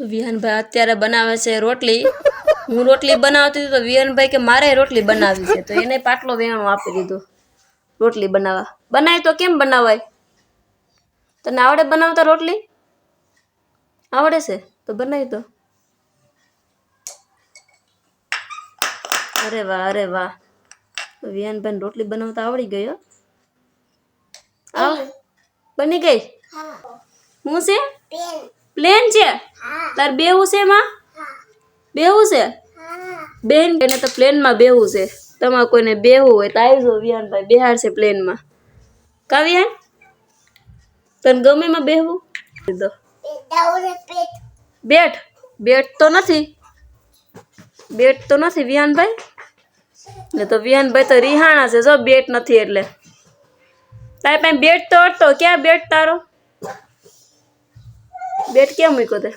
તો વિહાનભાઈ અત્યારે બનાવે છે રોટલી. હું રોટલી બનાવતી હતી તો વિહાનભાઈ કે મારે રોટલી બનાવી છે. તો એને પાટલો વેણો આપી દીધો. રોટલી બનાવવા. બનાય તો કેમ બનાવાય? તને આવડે બનાવતા રોટલી? આવડે છે? તો બનાવી દો અરે વાહ અરે વાહ. વિહાનભાઈ રોટલી બનાવતા આવડી ગયો આવ બની ગઈ? હું. છે? પ્લેન છે? તાર બેવું છે માં? બેવું છે? બેન એને તો પ્લેનમાં બેવું છે. તમારે કોઈને બેવું હોય તો આવજો વિહાનભાઈ બેહાર છે પ્લેનમાં. કા વિહાન? તને ગમે માં બેહવું? કીધો બેટ બેટ તો નથી. બેટ તો નથી વિહાનભાઈ. ને તો વિહાનભાઈ તો રિહાણા છે. જો બેટ નથી એટલે. તારી પાસે બેટ તો હતો. ક્યાં બેટ તારો? બેટ ક્યાં મૂક્યો તે